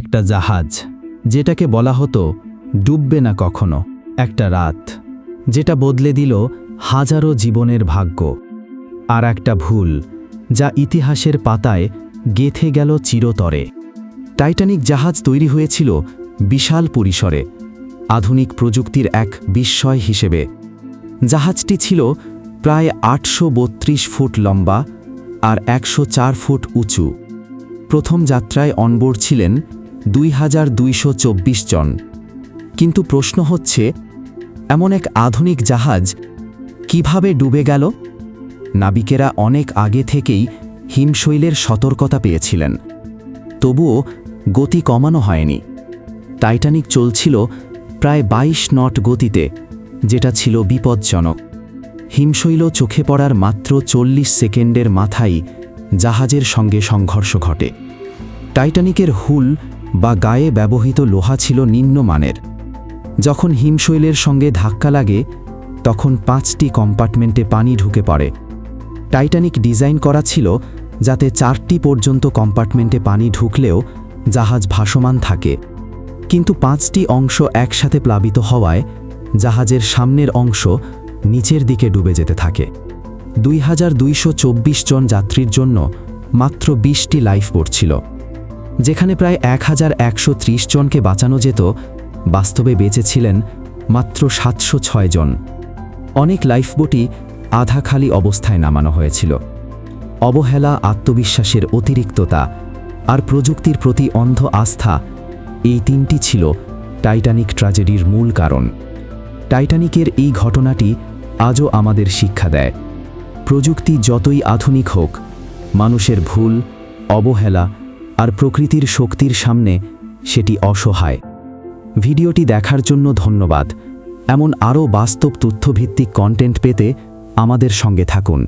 একটা জাহাজ, যেটাকে বলা হতো ডুববে না কখনো, একটা রাত, যেটা বদলে দিল হাজারো জীবনের ভাগ্য। আর একটা ভুল, যা ইতিহাসের পাতায় গেথে গেল চিরতরে। টাইটানিক জাহাজ তৈরি হয়েছিল বিশাল পরিসরে, আধুনিক প্রযুক্তির এক বিস্ময় হিসেবে। জাহাজটি ছিল প্রায় আটশো বত্রিশ ফুট লম্বা আর একশো চার ফুট উঁচু। প্রথম যাত্রায় অনবোর্ড ছিলেন দুই হাজার দুইশো চব্বিশ জন। কিন্তু প্রশ্ন হচ্ছে, এমন এক আধুনিক জাহাজ কীভাবে ডুবে গেল? নাবিকেরা অনেক আগে থেকেই হিমশৈলের সতর্কতা পেয়েছিলেন। তবুও গতি কমানো হয়নি। টাইটানিক চলছিল প্রায় ২২ নট গতিতে, যেটা ছিল বিপজ্জনক। হিমশৈল চোখে পড়ার মাত্র চল্লিশ সেকেন্ডের মাথায় জাহাজের সঙ্গে সংঘর্ষ ঘটে। টাইটানিকের হুল বা গায়ে ব্যবহৃত লোহা ছিল নিম্নমানের। যখন হিমশৈলের সঙ্গে ধাক্কা লাগে, তখন পাঁচটি কম্পার্টমেন্টে পানি ঢুকে পড়ে। টাইটানিক ডিজাইন করা ছিল যাতে চারটি পর্যন্ত কম্পার্টমেন্টে পানি ঢুকলেও জাহাজ ভাসমান থাকে। কিন্তু পাঁচটি অংশ একসাথে প্লাবিত হওয়ায় জাহাজের সামনের অংশ নিচের দিকে ডুবে যেতে থাকে। দুই হাজার দুইশো চব্বিশ জন যাত্রীর জন্য মাত্র বিশটি লাইফ বোট ছিল। যেখানে প্রায় এক হাজার একশো ত্রিশ জনকে বাঁচানো যেত, বাস্তবে বেঁচেছিলেন মাত্র সাতশো ছয় জন। অনেক লাইফবোটই আধা খালি অবস্থায় নামানো হয়েছিল। অবহেলা, আত্মবিশ্বাসের অতিরিক্ততা আর প্রযুক্তির প্রতি অন্ধ আস্থা এই তিনটি ছিল টাইটানিক ট্র্যাজেডির মূল কারণ। টাইটানিকের এই ঘটনাটি আজও আমাদের শিক্ষা দেয়। প্রযুক্তি যতই আধুনিক হোক, মানুষের ভুল, অবহেলা আর প্রকৃতির শক্তির সামনে সেটি অসহায়। ভিডিওটি দেখার জন্য ধন্যবাদ। এমন আরও বাস্তব তথ্যভিত্তিক কন্টেন্ট পেতে আমাদের সঙ্গে থাকুন।